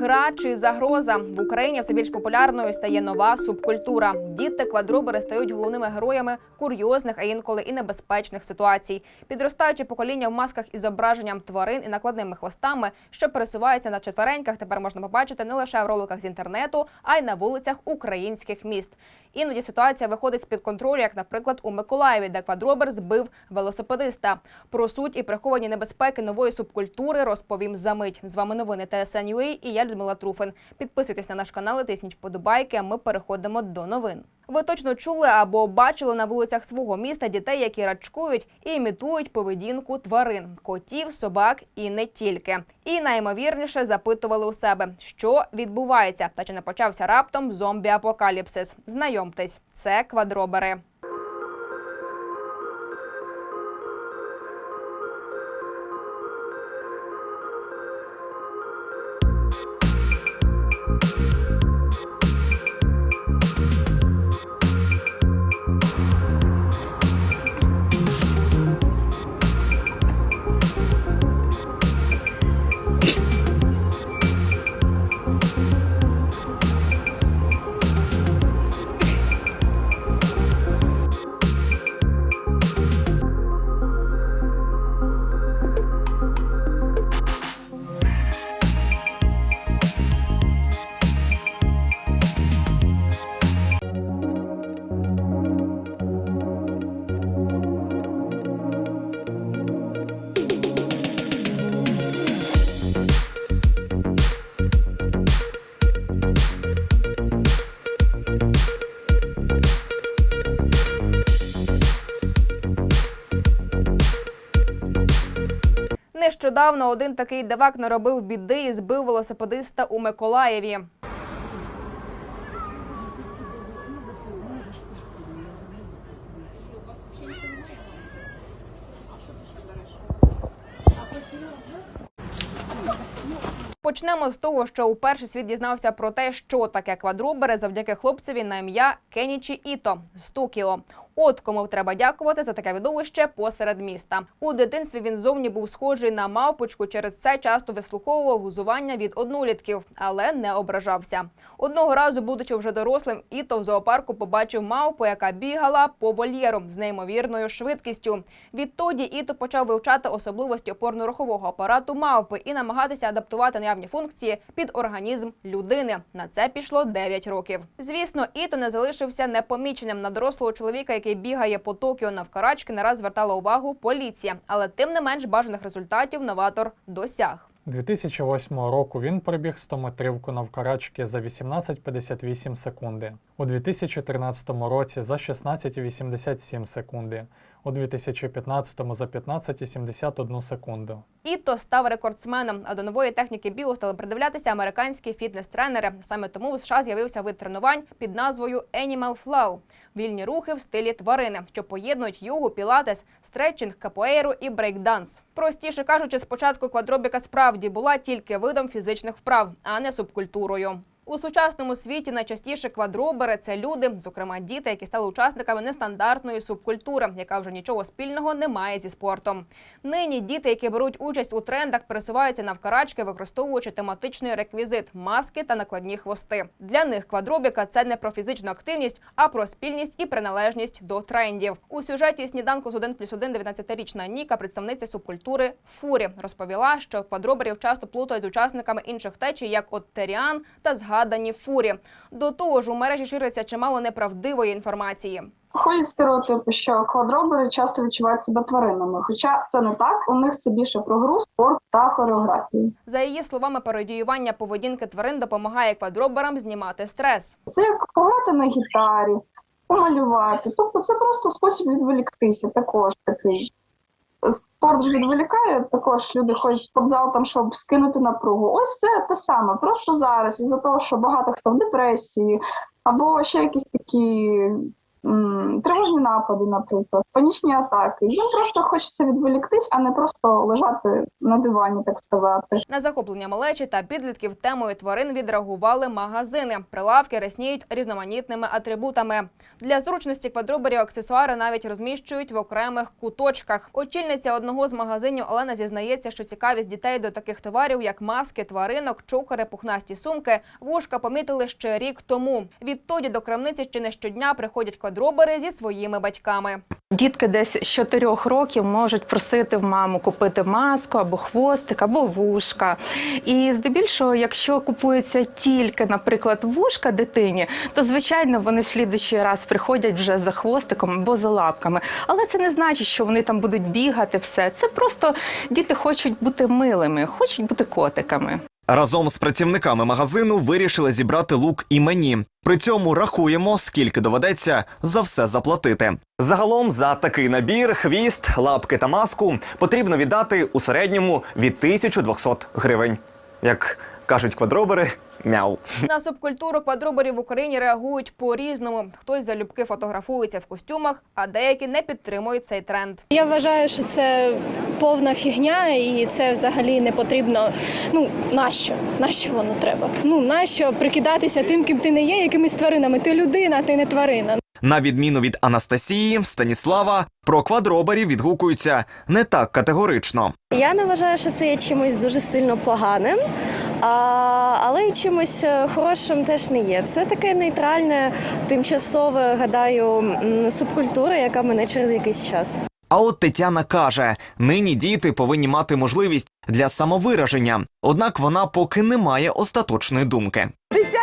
Гра чи загроза в Україні все більш популярною стає нова субкультура. Діти квадробери стають головними героями курйозних, а інколи і небезпечних ситуацій. Підростаюче покоління в масках із зображенням тварин і накладними хвостами, що пересуваються на четвереньках, тепер можна побачити не лише в роликах з інтернету, а й на вулицях українських міст. Іноді ситуація виходить з під контролю, як, наприклад, у Миколаєві, де квадробер збив велосипедиста. Про суть і приховані небезпеки нової субкультури розповім за мить. З вами новини ТСН.UA і я Людмила Труфин. Підписуйтесь на наш канал, тисніть вподобайки. А ми переходимо до новин. Ви точно чули або бачили на вулицях свого міста дітей, які рачкують і імітують поведінку тварин, котів, собак і не тільки. І найімовірніше запитували у себе, що відбувається, та чи не почався раптом зомбі-апокаліпсис. Знайомтесь, це квадробери. Нещодавно один такий дивак наробив біди і збив велосипедиста у Миколаєві. Почнемо з того, що уперше світ дізнався про те, що таке квадробери завдяки хлопцеві на ім'я Кенічі Іто з Токіо. От кому треба дякувати за таке видовище посеред міста. У дитинстві він зовні був схожий на мавпочку. Через це часто вислуховував гузування від однолітків, але не ображався. Одного разу, будучи вже дорослим, Іто в зоопарку побачив мавпу, яка бігала по вольєру з неймовірною швидкістю. Відтоді Іто почав вивчати особливості опорно-рухового апарату мавпи і намагатися адаптувати наявні функції під організм людини. На це пішло 9 років. Звісно, Іто не залишився непоміченим на дорослого чоловіка, який бігає по Токіо навкарачки, не раз звертала увагу поліція, але тим не менш бажаних результатів новатор досяг. 2008 року він пробіг 100-метривку навкарачки за 18,58 секунди. У 2013 році за 16,87 секунди. У 2015 за 15,71 секунду. Іто став рекордсменом. А до нової техніки бігу стали придивлятися американські фітнес-тренери. Саме тому в США з'явився вид тренувань під назвою Animal Flow – вільні рухи в стилі тварини, що поєднують йогу, пілатес, стретчинг, капоейру і брейкданс. Простіше кажучи, спочатку квадробіка справді була тільки видом фізичних вправ, а не субкультурою. У сучасному світі найчастіше квадробери це люди, зокрема діти, які стали учасниками нестандартної субкультури, яка вже нічого спільного не має зі спортом. Нині діти, які беруть участь у трендах, пересуваються навкарачки, використовуючи тематичний реквізит, маски та накладні хвости. Для них квадробіка це не про фізичну активність, а про спільність і приналежність до трендів. У сюжеті сніданку з 1 плюс 1 19-річна Ніка, представниця субкультури Фурі, розповіла, що квадроберів часто плутають з учасниками інших течій, як от Теріан та згадані Фурі. До того ж, у мережі шириться чимало неправдивої інформації. Ходять стереотипи, що квадробери часто відчувають себе тваринами. Хоча це не так, у них це більше про гру, спорт та хореографію. За її словами, пародіювання поведінки тварин допомагає квадроберам знімати стрес. Це як пограти на гітарі, помалювати. Тобто це просто спосіб відволіктися також такий. Спорт ж відволікає, також люди ходять в спортзал, там, щоб скинути напругу. Ось це те саме. Просто зараз, із-за того, що багато хто в депресії, або ще якісь такі тривожні напади, наприклад, панічні атаки. Їм просто хочеться відволіктись, а не просто лежати на дивані, так сказати. На захоплення малечі та підлітків темою тварин відреагували магазини. Прилавки рясніють різноманітними атрибутами. Для зручності квадроберів аксесуари навіть розміщують в окремих куточках. Очільниця одного з магазинів Олена зізнається, що цікавість дітей до таких товарів, як маски, тваринок, чокери, пухнасті сумки, вушка помітили ще рік тому. Відтоді до крамниці ще не щодня приходять квадробери зі своїми батьками. Дітки десь з 4 років можуть просити в маму купити маску або хвостик, або вушка. І здебільшого, якщо купується тільки, наприклад, вушка дитині, то звичайно вони в слідуючий раз приходять вже за хвостиком або за лапками. Але це не значить, що вони там будуть бігати. Все це просто діти хочуть бути милими, хочуть бути котиками. Разом з працівниками магазину вирішили зібрати лук і мені. При цьому рахуємо, скільки доведеться за все заплатити. Загалом за такий набір, хвіст, лапки та маску потрібно віддати у середньому від 1200 гривень. Як кажуть квадробери, мяу. На субкультуру квадроберів в Україні реагують по-різному. Хтось залюбки фотографується в костюмах, а деякі не підтримують цей тренд. Я вважаю, що це повна фігня, і це взагалі не потрібно. Ну нащо? Нащо воно треба? Ну нащо прикидатися тим, ким ти не є, якимись тваринами? Ти людина, ти не тварина. На відміну від Анастасії, Станіслава, про квадроберів відгукуються не так категорично. Я не вважаю, що це є чимось дуже сильно поганим, а, але й чимось е, хорошим теж не є. Це таке нейтральне, тимчасове, гадаю, субкультура, яка мене через якийсь час. А от Тетяна каже: нині діти повинні мати можливість для самовираження, однак вона поки не має остаточної думки.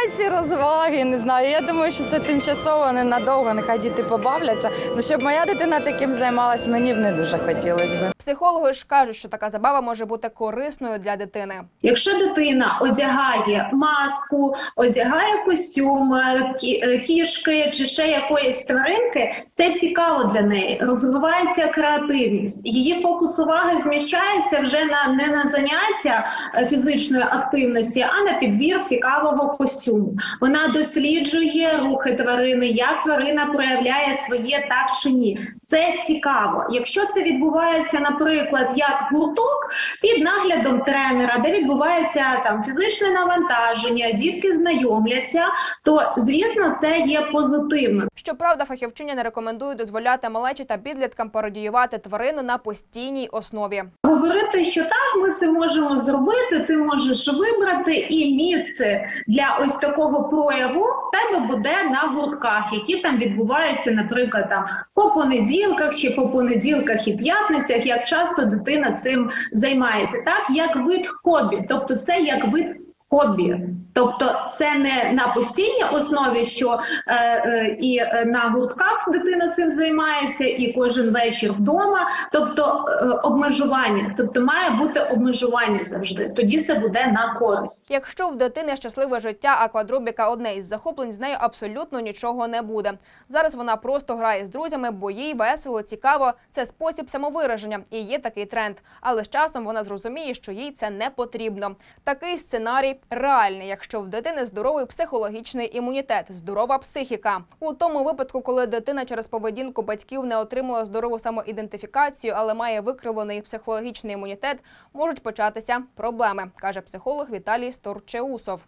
Дитячі розваги, не знаю. Я думаю, що це тимчасово, ненадовго, нехай діти побавляться. Ну, щоб моя дитина таким займалась, мені б не дуже хотілося б. Психологи ж кажуть, що така забава може бути корисною для дитини. Якщо дитина одягає маску, одягає костюм е, е, кішки чи ще якоїсь тваринки, це цікаво для неї. Розвивається креативність. Її фокус уваги зміщається вже на не на заняття е, фізичної активності, а на підбір цікавого костюму. Вона досліджує рухи тварини, як тварина проявляє своє так чи ні. Це цікаво. Якщо це відбувається, наприклад, як гурток під наглядом тренера, де відбувається там фізичне навантаження, дітки знайомляться, то звісно це є позитивно. Щоправда, фахівчиня не рекомендує дозволяти малечі та підліткам пародіювати тварину на постійній основі. Говорити, що так, ми це можемо зробити, ти можеш вибрати, і місце для ось такого прояву в тебе буде на гуртках, які там відбуваються, наприклад, там по понеділках чи по понеділках і п'ятницях, як часто дитина цим займається, так як вид хобі, тобто це як вид. Хобі, тобто це не на постійній основі, що е, е, і на гуртках дитина цим займається, і кожен вечір вдома. Тобто е, обмежування, тобто має бути обмежування завжди. Тоді це буде на користь. Якщо в дитини щасливе життя, а квадробіка одне із захоплень, з нею абсолютно нічого не буде. Зараз вона просто грає з друзями, бо їй весело, цікаво. Це спосіб самовираження, і є такий тренд. Але з часом вона зрозуміє, що їй це не потрібно. Такий сценарій реальний, якщо в дитини здоровий психологічний імунітет, здорова психіка. У тому випадку, коли дитина через поведінку батьків не отримала здорову самоідентифікацію, але має викривлений психологічний імунітет, можуть початися проблеми, каже психолог Віталій Сторчеусов.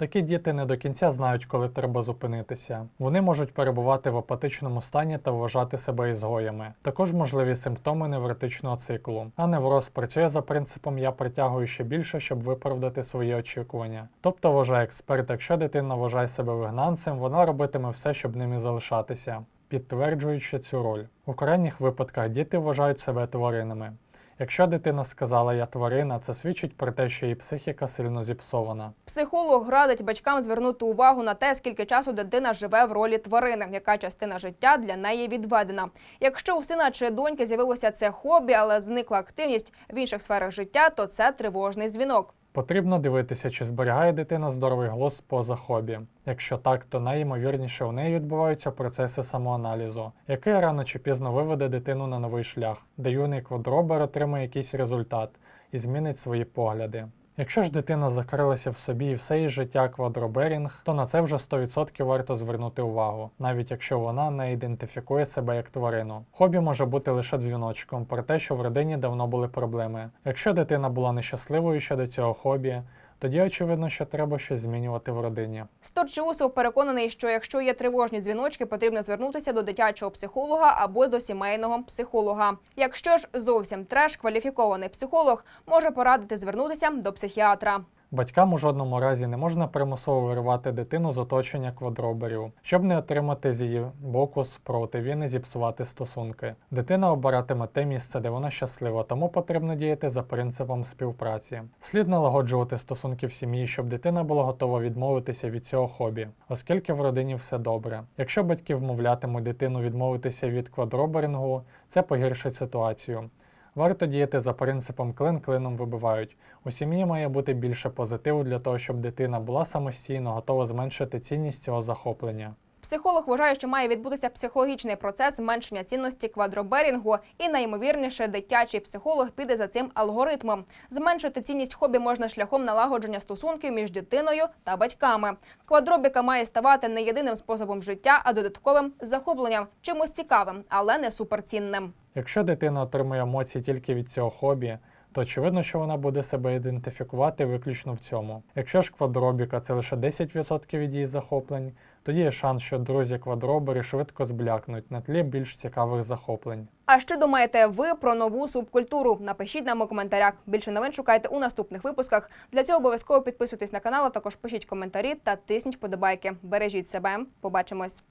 Такі діти не до кінця знають, коли треба зупинитися. Вони можуть перебувати в апатичному стані та вважати себе ізгоями. Також можливі симптоми невротичного циклу. А невроз працює за принципом я притягую ще більше, щоб виправдати свої очікування. Тобто, вважає експерт, якщо дитина вважає себе вигнанцем, вона робитиме все, щоб ним і залишатися, підтверджуючи цю роль. У крайніх випадках діти вважають себе тваринами. Якщо дитина сказала я тварина, це свідчить про те, що її психіка сильно зіпсована. Психолог радить батькам звернути увагу на те, скільки часу дитина живе в ролі тварини, яка частина життя для неї відведена. Якщо у сина чи доньки з'явилося це хобі, але зникла активність в інших сферах життя, то це тривожний дзвінок. Потрібно дивитися, чи зберігає дитина здоровий глузд поза хобі. Якщо так, то найімовірніше у неї відбуваються процеси самоаналізу, який рано чи пізно виведе дитину на новий шлях, де юний квадробер отримає якийсь результат і змінить свої погляди. Якщо ж дитина закрилася в собі і все її життя квадроберінг, то на це вже 100% варто звернути увагу, навіть якщо вона не ідентифікує себе як тварину. Хобі може бути лише дзвіночком про те, що в родині давно були проблеми. Якщо дитина була нещасливою щодо цього хобі, тоді очевидно, що треба щось змінювати в родині. Сторчеусов переконаний, що якщо є тривожні дзвіночки, потрібно звернутися до дитячого психолога або до сімейного психолога. Якщо ж зовсім треш, кваліфікований психолог може порадити звернутися до психіатра. Батькам у жодному разі не можна примусово виривати дитину з оточення квадроберів, щоб не отримати з її боку спротив і не зіпсувати стосунки. Дитина обиратиме те місце, де вона щаслива, тому потрібно діяти за принципом співпраці. Слід налагоджувати стосунки в сім'ї, щоб дитина була готова відмовитися від цього хобі, оскільки в родині все добре. Якщо батьки вмовлятимуть дитину відмовитися від квадроберингу, це погіршить ситуацію. Варто діяти за принципом клин клином вибивають. У сім'ї має бути більше позитиву для того, щоб дитина була самостійно готова зменшити цінність цього захоплення. Психолог вважає, що має відбутися психологічний процес зменшення цінності квадроберінгу, і найімовірніше, дитячий психолог піде за цим алгоритмом. Зменшити цінність хобі можна шляхом налагодження стосунків між дитиною та батьками. Квадробіка має ставати не єдиним способом життя, а додатковим захопленням, чимось цікавим, але не суперцінним. Якщо дитина отримує емоції тільки від цього хобі, то очевидно, що вона буде себе ідентифікувати виключно в цьому. Якщо ж квадробіка це лише 10% від її захоплень, тоді є шанс, що друзі квадробери швидко зблякнуть на тлі більш цікавих захоплень. А що думаєте ви про нову субкультуру? Напишіть нам у коментарях. Більше новин шукайте у наступних випусках. Для цього обов'язково підписуйтесь на канал, а також пишіть коментарі та тисніть вподобайки. Бережіть себе. Побачимось.